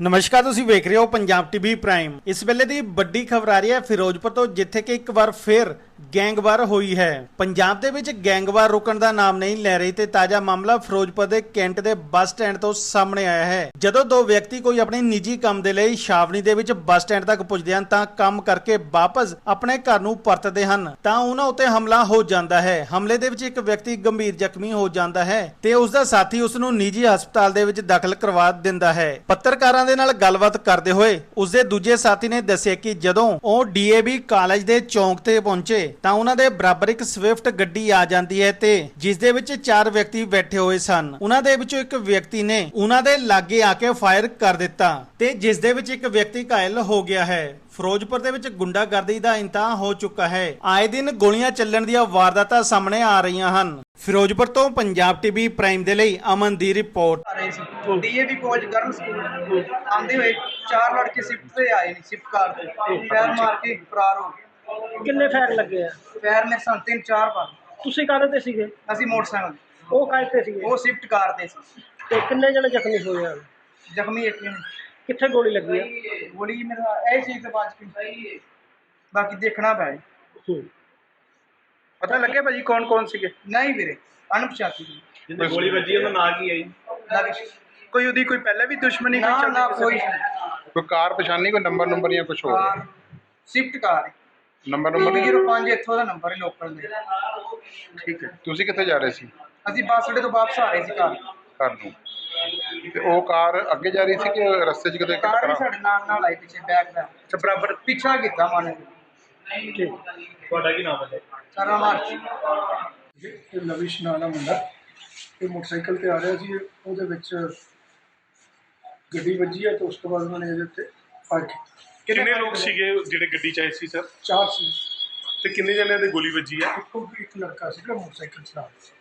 ਨਮਸਕਾਰ, ਤੁਸੀਂ ਵੇਖ ਰਹੇ ਹੋ ਪੰਜਾਬ ਟੀਵੀ ਪ੍ਰਾਈਮ। ਇਸ ਵੇਲੇ ਦੀ ਵੱਡੀ ਖਬਰ ਆ ਰਹੀ ਹੈ ਫਿਰੋਜ਼ਪੁਰ ਤੋਂ, ਜਿੱਥੇ ਕਿ ਇੱਕ ਵਾਰ ਫੇਰ ਗੈਂਗਵਾਰ ਹੋਈ ਹੈ। ਪੰਜਾਬ ਦੇ ਵਿੱਚ ਗੈਂਗਵਾਰ ਰੁਕਣ ਦਾ ਨਾਮ ਨਹੀਂ ਲੈ ਰਹੀ ਤੇ ਤਾਜ਼ਾ ਮਾਮਲਾ ਫਿਰੋਜ਼ਪੁਰ ਦੇ ਕੈਂਟ ਦੇ ਬੱਸ ਸਟੈਂਡ ਤੋਂ ਸਾਹਮਣੇ ਆਇਆ ਹੈ। ਜਦੋਂ ਦੋ ਵਿਅਕਤੀ ਕੋਈ ਆਪਣੇ ਨਿੱਜੀ ਕੰਮ ਦੇ ਲਈ ਛਾਵਣੀ ਦੇ ਵਿੱਚ ਬੱਸ ਸਟੈਂਡ ਤੱਕ ਪੁੱਜਦੇ ਹਨ ਤਾਂ ਕੰਮ ਕਰਕੇ ਵਾਪਸ ਆਪਣੇ ਘਰ ਨੂੰ ਪਰਤਦੇ ਹਨ। ਤਾਂ ਉਹਨਾਂ ਉੱਤੇ ਹਮਲਾ ਹੋ ਜਾਂਦਾ ਹੈ। ਹਮਲੇ ਦੇ ਵਿੱਚ ਇੱਕ ਵਿਅਕਤੀ ਗੰਭੀਰ ਜ਼ਖਮੀ ਹੋ ਜਾਂਦਾ ਹੈ ਤੇ ਉਸ ਦਾ ਸਾਥੀ ਉਸ ਨੂੰ ਨਿੱਜੀ ਹਸਪਤਾਲ ਦੇ ਵਿੱਚ ਦਾਖਲ ਕਰਵਾ ਦਿੰਦਾ ਹੈ। ਪੱਤਰਕਾਰਾਂ ਦੇ ਨਾਲ ਗੱਲਬਾਤ ਕਰਦੇ ਹੋਏ ਉਸ ਦੇ ਦੂਜੇ ਸਾਥੀ ਨੇ ਦੱਸਿਆ ਕਿ ਜਦੋਂ ਉਹ ਡੀਏਬੀ ਕਾਲਜ ਦੇ ਚੌਂਕ ਤੇ ਪਹੁੰਚੇ ਤਾਂ ਉਹਨਾਂ ਦੇ ਬਰਾਬਰ ਇੱਕ ਸਵਿਫਟ ਗੱਡੀ ਆ ਜਾਂਦੀ ਹੈ ਤੇ ਜਿਸ ਦੇ ਵਿੱਚ ਚਾਰ ਵਿਅਕਤੀ ਬੈਠੇ ਹੋਏ ਸਨ। ਉਹਨਾਂ ਦੇ ਵਿੱਚੋਂ ਇੱਕ ਵਿਅਕਤੀ ਨੇ ਉਹਨਾਂ ਦੇ ਲਾਗੇ ਆ ਕੇ ਫਾਇਰ ਕਰ ਦਿੱਤਾ ਤੇ ਜਿਸ ਦੇ ਵਿੱਚ ਇੱਕ ਵਿਅਕਤੀ ਘਾਇਲ ਹੋ ਗਿਆ ਹੈ। ਫਿਰੋਜ਼ਪੁਰ ਦੇ ਵਿੱਚ ਗੁੰਡਾਗਰਦੀ ਦਾ ਇੰਤਹਾ ਹੋ ਚੁੱਕਾ ਹੈ। ਆਏ ਦਿਨ ਗੋਲੀਆਂ ਚੱਲਣ ਦੀਆਂ ਵਾਰਦਾਤਾਂ ਸਾਹਮਣੇ ਆ ਰਹੀਆਂ ਹਨ। ਫਿਰੋਜ਼ਪੁਰ ਤੋਂ ਪੰਜਾਬ ਟੀਵੀ ਪ੍ਰਾਈਮ ਦੇ ਲਈ ਅਮਨ ਦੀ ਰਿਪੋਰਟ। ਆ ਰਹੇ ਸੀ। ਡੀਏਵੀ ਕਾਲਜ ਗਰਲ ਸਕੂਲ ਆਂਦੇ ਹੋਏ ਚਾਰ ਲੜਕੇ ਸਿਫਟ ਤੇ ਆਏ ਨੇ ਸਿਫਟ ਕਾਰ ਤੇ। ਫੈਰ ਮਾਰ ਕੇ ਫਰਾਰ ਹੋ ਗਏ। ਕਿੰਨੇ ਫੈਰ ਲੱਗੇ ਆ? ਫੈਰ ਨੇ ਸਾਨੂੰ ਤਿੰਨ ਚਾਰ ਪਾਰ ਤੁਸੀਂ ਕਾਹਦੇ ਤੇ ਸੀਗੇ? ਅਸੀਂ ਮੋਟਰਸਾਈਕਲ ਤੇ। ਉਹ ਕਾਹਦੇ ਤੇ ਸੀਗੇ? ਉਹ ਸਿਫਟ ਕਾਰ ਤੇ ਸੀ। ਤੇ ਕਿੰਨੇ ਜਣੇ ਜ਼ਖਮੀ ਹੋਏ ਆ? ਜ਼ਖਮੀ ਇੱਕ ਨੇ ਕਿੱਥੇ ਗੋਲੀ ਲੱਗੀ ਆ? ਗੋਲੀ ਮੇਰਾ ਇਹ ਚੀਜ਼ ਤੇ ਬਾਜ ਕੇ? ਬਾਕੀ ਦੇਖਣਾ ਪੈ ਹੂੰ। ਪਤਾ ਲੱਗਿਆ ਭਾਜੀ ਕੌਣ ਕੌਣ ਸੀਗੇ? ਨਹੀਂ ਵੀਰੇ ਅਣਪਛਾਤੀ ਸੀ। ਜਿੰਨੇ ਗੋਲੀ ਵੱਜੀ ਉਹਦਾ ਨਾਂ ਕੀ ਹੈ ਜੀ? ਨਰਿਸ਼। ਕੋਈ ਉਹਦੀ ਕੋਈ ਪਹਿਲਾਂ ਵੀ ਦੁਸ਼ਮਣੀ ਨਾ ਕੋਈ ਨਾ ਚੱਲਦੀ ਕੋਈ ਕਿਸੇ ਕੋਈ ਕਾਰ ਪਛਾਣੀ ਕੋਈ ਨੰਬਰ ਨੰਬਰ ਜਾਂ ਕੁਝ ਹੋਰ? Car Swift car. Number number ਨਹੀਂ 05 ਇੱਥੋਂ ਦਾ ਨੰਬਰ ਹੈ ਲੋਕਲ ਦੇ। ਠੀਕ ਹੈ। ਤੁਸੀਂ ਕਿੱਥੇ ਜਾ ਰਹੇ ਸੀ? ਅਸੀਂ ਬੱਸ ਅੱਡੇ ਤੋਂ ਵਾਪਸ ਆ ਰਹੇ ਸੀ ਘਰ। ਘਰ ਨੂੰ। ਤੇ ਉਹ ਕਾਰ ਅੱਗੇ ਜਾ ਰਹੀ ਸੀ ਕਿ ਰਸਤੇ 'ਚ ਕਿਤੇ ਕਾਰ ਵੀ ਟਕਰਾ ਸਾਡੇ ਨਾਲ ਨਾਲ ਆਈ ਪਿੱਛੇ ਬੈਕ ਦਾ। ਅੱਛਾ ਬਰਾਬਰ ਪਿੱਛਾ ਕੀਤਾ ਮਨ ਤੁਹਾਡਾ ਕੀ ਨਾਮ ਹੈ ਸਾਰਾ ਮਾਰਚ। ਇਹ ਲਵਿਸ਼ ਨਾਂ ਦਾ ਮੁੰਡਾ। ਇਹ ਮੋਟਰਸਾਈਕਲ ਤੇ ਆ ਰਿਹਾ ਸੀ। ਉਹਦੇ ਵਿੱਚ ਗੱਡੀ ਵੱਜੀ ਹੈ ਤੇ ਉਸ ਤੋਂ ਬਾਅਦ ਉਹਨਾਂ ਇਹਦੇ ਉੱਤੇ ਫਾਇਰ ਕੀਤਾ ਕਿੰਨੇ ਲੋਕ ਸੀਗੇ ਜਿਹੜੇ ਗੱਡੀ 'ਚ ਆਏ ਸੀ ਸਰ ਚਾਰ ਸੀ। ਤੇ ਕਿੰਨੇ ਜਣਿਆਂ ਦੇ ਗੋਲੀ ਵੱਜੀ ਆ? ਇੱਕੋ ਇੱਕ ਲੜਕਾ ਸੀ ਜਿਹੜਾ ਮੋਟਰਸਾਈਕਲ ਚਲਾ ਰਿਹਾ ਸੀ।